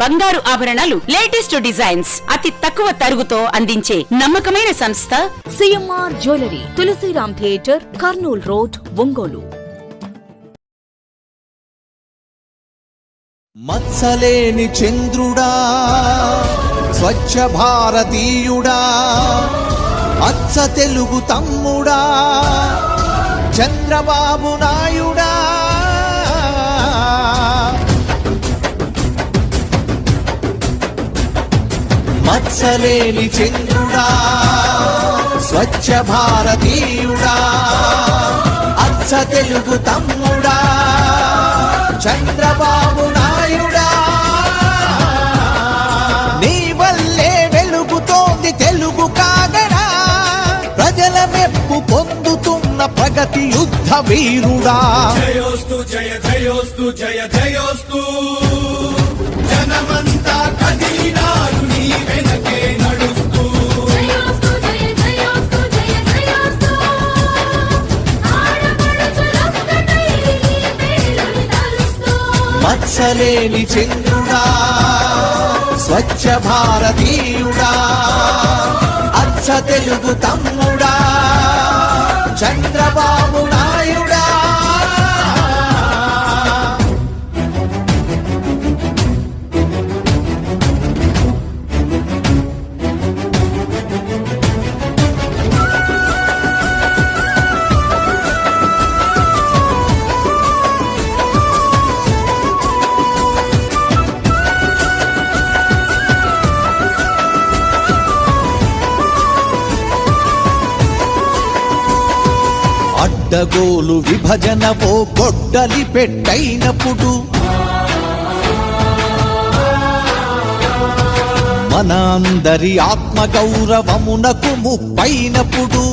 బంగారు ఆభరణాలు latest designs. అతి తక్కువ తరుగుతో అందించే నమ్మకమైన సంస్థ CMR jewellery Tulasiram theatre Kurnool road Ongole. మత్సలేని చంద్రుడా స్వచ్ఛ భారతీయుడా అచ్చ తెలుగు తమ్ముడా చంద్రబాబు నాయుడా మత్సలేని చంద్రుడా స్వచ్ఛ భారతీయుడా అచ్చ తెలుగు తమ్ముడా చంద్రబాబు నాయుడా. నీ వల్లే వెలుగుతోంది తెలుగు కాగడా ప్రజల మెప్పు పొందుతున్న ప్రగతి యుద్ధ వీరుడా. జయోస్తు జయ జయోస్తు జయ జయోస్తు. జనమంతా మత్సలేని చంద్రుడా స్వచ్ఛ భారతీయుడా అచ్చ తెలుగు తమ్ముడా చంద్రబాబు నాయుడు. అడ్డగోలు విభజన ఓ గొడ్డలి పెట్టైనప్పుడు మన అందరి ఆత్మగౌరవమునకు ముప్పైనప్పుడు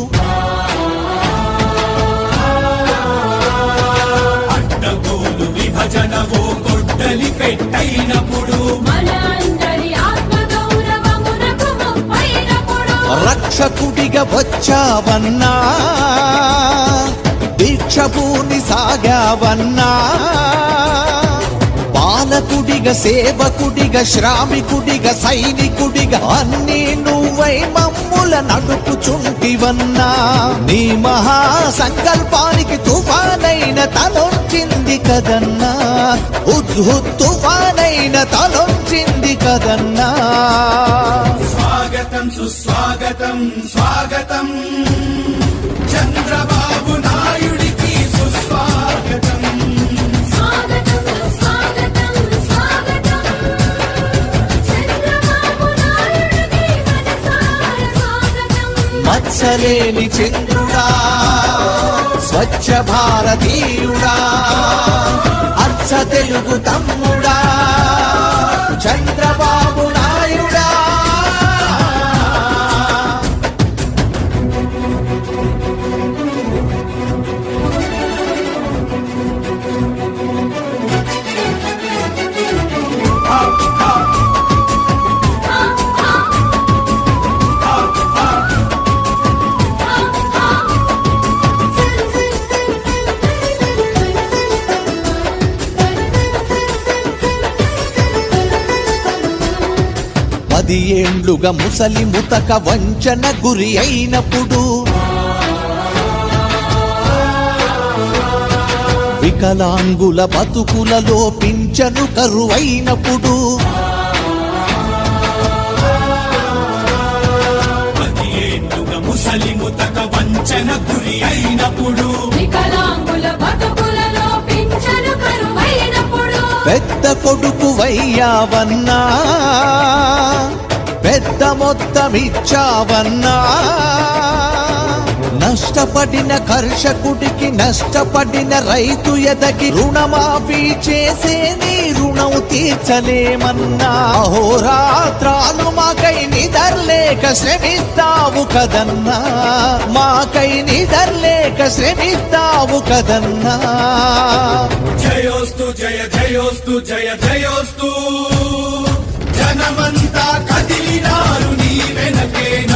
అడ్డగోలు విభజన ఓ గొడ్డలి పెట్టైనప్పుడు మన అందరి ఆత్మగౌరవమునకు ముప్పైనప్పుడు రక్షకుడిగా వచ్చావన్నా దీక్షభూని సాగావన్నా పాలకుడిగా సేవకుడిగా శ్రామికుడిగా సైనికుడిగా అన్ని నువ్వై మమ్ముల నడుపుచుంటివన్నా నీ మహా సంకల్పానికి తుఫానైన తలొచ్చింది కదన్నా ఉద్హుత్ తుఫానైన తలొచ్చింది కదన్నా స్వాగతం సుస్వాగతం స్వాగతం చంద్రబాబు మత్సలేని చంద్రుడా స్వచ్ఛ భారతీయుడా అచ్చ తెలుగు తమ్ముడా. పది ఏండ్లుగా ముసలి ముతక వంచన గురి అయినప్పుడు వికలాంగుల బతుకులలో పింఛను కరువైనప్పుడు ముసలి ముతక వంచన గురి అయినప్పుడు పెద్ద కొడుకు వయ్యావన్నా మొత్తమిచ్చావన్నా. నష్టపడిన కర్షకుడికి నష్టపడిన రైతు ఎదకి రుణమాఫీ చేసే నీ రుణం తీర్చలేమన్నా. హోరాత్రాలు మాకై నిదర్లేక శ్రమిస్తావు కదన్నా. మాకై నిదర్లేక శ్రమిస్తావు కదన్నా. జయోస్తు జయ జయోస్తు జయ జయోస్తు. జనమంతా కదిలి que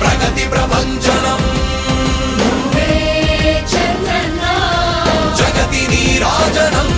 ప్రగతి చంద్రన్న జగతి నీరాజనం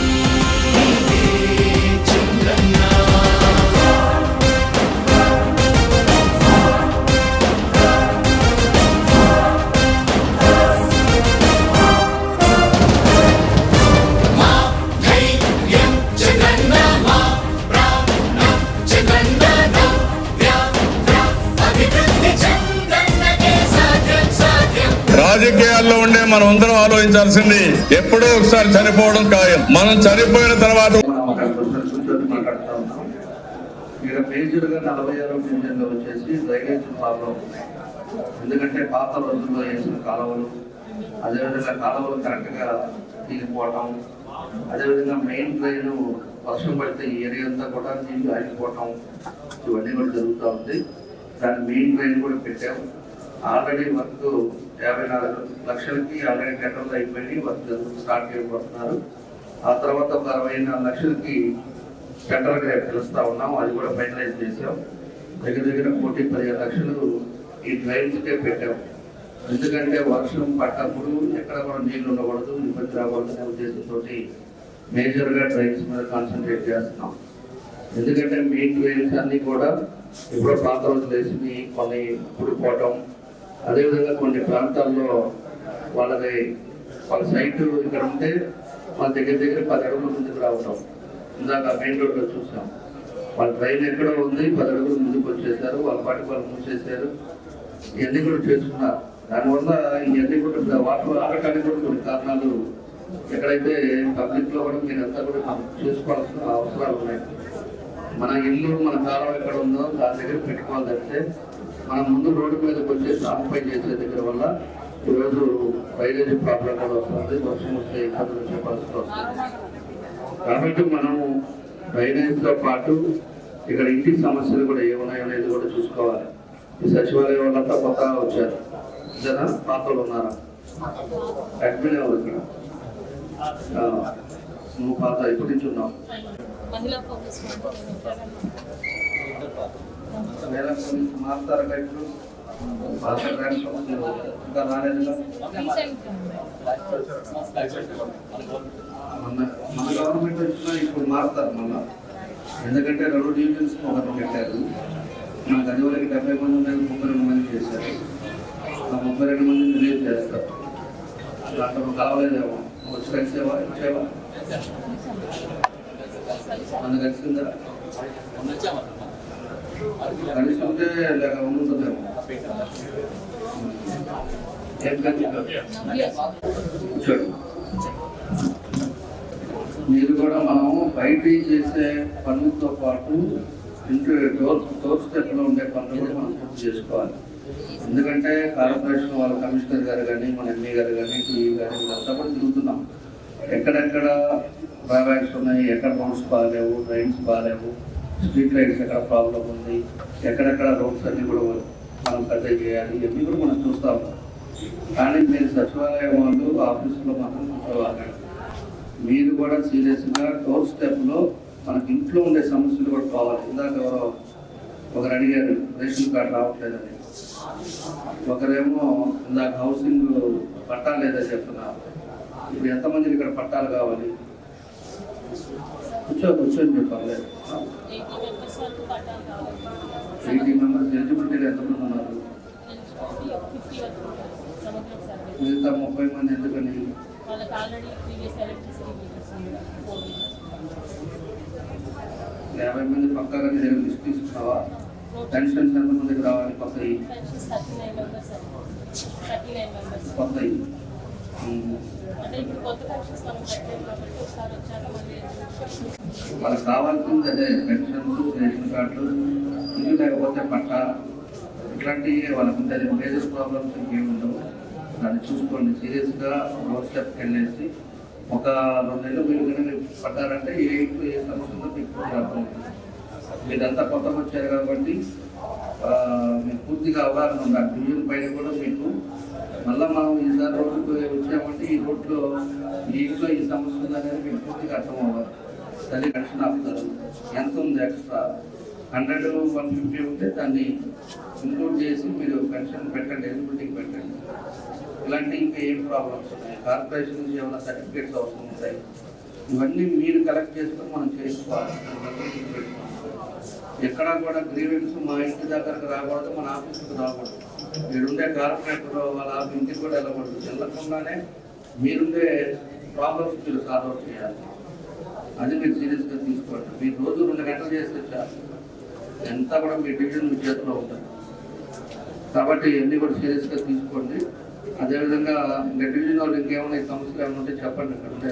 మనం అందరం ఆలోచించాల్సింది ఎప్పుడో ఒకసారి చనిపోవడం ఖాయం. మనం చనిపోయిన తర్వాత మనం ఇక్కడ మేజర్గా నలభై ఆరో డివిజన్లో వచ్చేసి డ్రైనేజ్ ప్రాబ్లం. ఎందుకంటే పాత రోజుల్లో వేసిన కాలువలు అదేవిధంగా కాలువలు కరెక్ట్గా తీరిపోవటం అదేవిధంగా మెయిన్ డ్రైన్ వర్షం పడితే ఈ ఏరియా అంతా కూడా నీళ్ళు ఆగిపోవటం ఇవన్నీ కూడా జరుగుతూ ఉంది. దాని మెయిన్ డ్రైన్ కూడా పెట్టాము ఆల్రెడీ వర్క్ యాభై నాలుగు లక్షలకి ఆల్రెడీ టెండర్లు అయిపోయి వర్క్ స్టార్ట్ చేయబోతున్నారు. ఆ తర్వాత ఒక అరవై నాలుగు లక్షలకి టెండర్ పిలుస్తూ పిలుస్తా ఉన్నాం అది కూడా ఫైనలైజ్ చేసాం దగ్గర దగ్గర కోటి పదిహేను లక్షలు ఈ డ్రైన్స్కే పెట్టాం. ఎందుకంటే వర్షం పడ్డప్పుడు ఎక్కడ కూడా నీళ్ళు ఉండకూడదు ఇబ్బంది రావాలనే ఉద్దేశంతో మేజర్గా డ్రైన్స్ మీద కాన్సన్ట్రేట్ చేస్తున్నాం. ఎందుకంటే మెయిన్ డ్రైన్స్ అన్నీ కూడా ఇప్పుడు పాత రోజులు వేసి కొన్ని ఊడిపోవటం అదేవిధంగా కొన్ని ప్రాంతాల్లో వాళ్ళది వాళ్ళ సైట్ ఇక్కడ ఉంటే వాళ్ళ దగ్గర దగ్గర పది అడుగుల ముందుకు రావటం. ఇందాక మెయిన్ రోడ్లో చూసాం. వాళ్ళ ట్రైన్ ఎక్కడో ఉంది? పది అడుగులు ముందుకు వచ్చేసారు. వాళ్ళ పాటి వాళ్ళు మూసేశారు. ఇవన్నీ కూడా చేసుకున్నారు. దానివల్ల ఇవన్నీ కూడా వాటర్ ఆడటానికి కూడా కొన్ని కారణాలు ఎక్కడైతే పబ్లిక్లో కూడా కూడా మీరంతా కూడా చేసుకోవాల్సిన అవసరాలు ఉన్నాయి. మన ఇల్లు మన కాలం ఎక్కడ ఉందో దాని దగ్గర పెట్టుకోవాలి తప్పితే మనం ముందు రోడ్డు మీదకి వచ్చేసి ఆక్యుపై చేసే దగ్గర వల్ల ఈరోజు డ్రైనేజీ ప్రాబ్లం కూడా వస్తుంది వర్షం వస్తే ఇబ్బందులు వచ్చే పరిస్థితి వస్తుంది. కాబట్టి మనము డ్రైనేజ్తో పాటు ఇక్కడ ఇంటి సమస్యలు కూడా ఏమున్నాయో అనేది కూడా చూసుకోవాలి. ఈ సచివాలయం వాళ్ళంతా కొత్తగా వచ్చారు. జనా పాత్రలు ఉన్నారా? అడ్మిన్ ఎవరు ఇక్కడ? నువ్వు పాత్ర ఎప్పటి నుంచి ఉన్నావు. వేల పోలీసు ఇప్పుడు పాత ఇంకా రాలేదుగా మన మన గవర్నమెంట్ వచ్చినా ఇప్పుడు మారుతారు. మళ్ళా ఎందుకంటే రెండు డివిజన్స్ ఒకరు పెట్టారు మనకు అది వరకు డెబ్బై మంది ఉన్నాయి ముప్పై రెండు మంది చేశారు ఆ ముప్పై రెండు మంది రిలీజ్ చేస్తారు దాంట్లో కలవలేదేమో వచ్చి కలిసేవా ఇచ్చేవా మన కలిసిందా కలిసి లేక ఉంటుందేమో మీరు కూడా మనము బయట చేసే పనులతో పాటు ఇంట్లో డోర్ డోర్ స్టెప్లో ఉండే పనులు కూడా మనం పూర్తి చేసుకోవాలి. ఎందుకంటే కార్పొరేషన్ వాళ్ళ కమిషనర్ గారు కానీ మన ఎంఏ గారు కానీ టీఈ గారు వీళ్ళంతా కూడా తిరుగుతున్నాం. ఎక్కడెక్కడ డ్రాబ్యాక్స్ ఉన్నాయి ఎక్కడ రోడ్స్ బాగాలేవు డ్రైన్స్ బాగాలేవు స్ట్రీట్ లైట్స్ ఎక్కడ ప్రాబ్లం ఉంది? ఎక్కడెక్కడ రోడ్స్ అన్నీ కూడా మనం పెద్ద చేయాలి? ఇవన్నీ కూడా మనం చూస్తాం కానీ మీరు సచివాలయం వాళ్ళు ఆఫీసులో మాత్రం కూర్చోవాలి మీరు కూడా సీరియస్గా డోర్ స్టెప్లో మనకి ఇంట్లో ఉండే సమస్యలు కూడా పోవాలి ఇందాక ఎవరో ఒకరు అడిగారు రేషన్ కార్డు రావట్లేదని. ఒకరేమో ఇందాక హౌసింగ్ పట్టాలు లేదని చెప్తున్నారు. ఇప్పుడు ఎంతమందికి ఇక్కడ పట్టాలు కావాలి? కూర్చో కూర్చొని చెప్పాలి ఎయిటీ మెంబర్స్ ఎలిజిబిలిటీలు ఎంతమంది ఉన్నారు? మిగతా ముప్పై మంది ఎందుకని? యాభై మంది పక్కాగా నీ దగ్గర లిస్ట్ తీసుకున్నావా? పెన్షన్స్ ఎంతమందికి రావాలి కొత్తవి నైన్ నైన్ కొత్తవి ఉమ్. అంటే ఇప్పుడు కొత్త పెన్షన్స్ మనం పెట్టలేదు కాబట్టి ఒకసారి వచ్చాక మళ్ళీ వాళ్ళకి కావాల్సింది అదే పెన్షన్స్ రేషన్ కార్డులు. ఇల్లు లేకపోతే పట్ట ఇట్లాంటివి వాళ్ళకు ఉంటుంది మేజర్ ప్రాబ్లమ్స్ ఇంకేమి ఉండవు దాన్ని చూసుకోండి. సీరియస్గా రోడ్ స్టెప్కి వెళ్ళేసి ఒక రెండు నెలలు మీరు కనుక పడ్డారంటే ఏ ఇంట్లో ఏ సమస్య ఉందో మీకు పూర్తిగా మీరంతా కొత్తగా వచ్చారు కాబట్టి మీకు పూర్తిగా అవగాహన ఉండాలి. డివిజన్ పైన కూడా మీకు మళ్ళీ మనం ఈసారి రోడ్డుకు వచ్చామంటే ఈ రోడ్లో ఈ ఇంట్లో ఈ సమస్య ఉందనేది మీకు పూర్తిగా అర్థం అవ్వాలి తల్లి పెన్షన్ ఆపుతారు. ఎంత ఉంది ఎక్స్ట్రా? హండ్రెడ్ వన్ ఫిఫ్టీ ఉంటే దాన్ని ఇంక్లూడ్ చేసి మీరు పెన్షన్ పెట్టండి ఎలిజిబిలిటీకి పెట్టండి. ఇలాంటి ఇంకా ఏం ప్రాబ్లమ్స్ ఉన్నాయి? కార్పొరేషన్ నుంచి ఏమైనా సర్టిఫికేట్స్ అవసరం ఉంటాయి? ఇవన్నీ మీరు కలెక్ట్ చేసుకొని మనం చేసుకోవాలి ఎక్కడా కూడా గ్రీవెన్స్ మా ఇంటి దగ్గరకు రాకూడదు మన ఆఫీస్కి రాకూడదు. మీరుండే కార్పొరేటర్ వాళ్ళ ఇంటికి కూడా వెళ్ళకూడదు. వెళ్ళకుండానే మీరుండే ప్రాబ్లమ్స్ మీరు సాల్వ్ చేయాలి. అది మీరు సీరియస్గా తీసుకోండి. మీరు రోజు రెండు గంటలు చేస్తే చాలు ఎంత కూడా మీ డివిజన్ మీ చేతిలో ఉంటుంది. కాబట్టి ఇవన్నీ కూడా సీరియస్గా తీసుకోండి. అదేవిధంగా ఇంకా డివిజన్ వాళ్ళు ఇంకేమైనా ఈ సమస్యలు ఏమైనా ఉంటే చెప్పండి ఇక్కడ ఉండే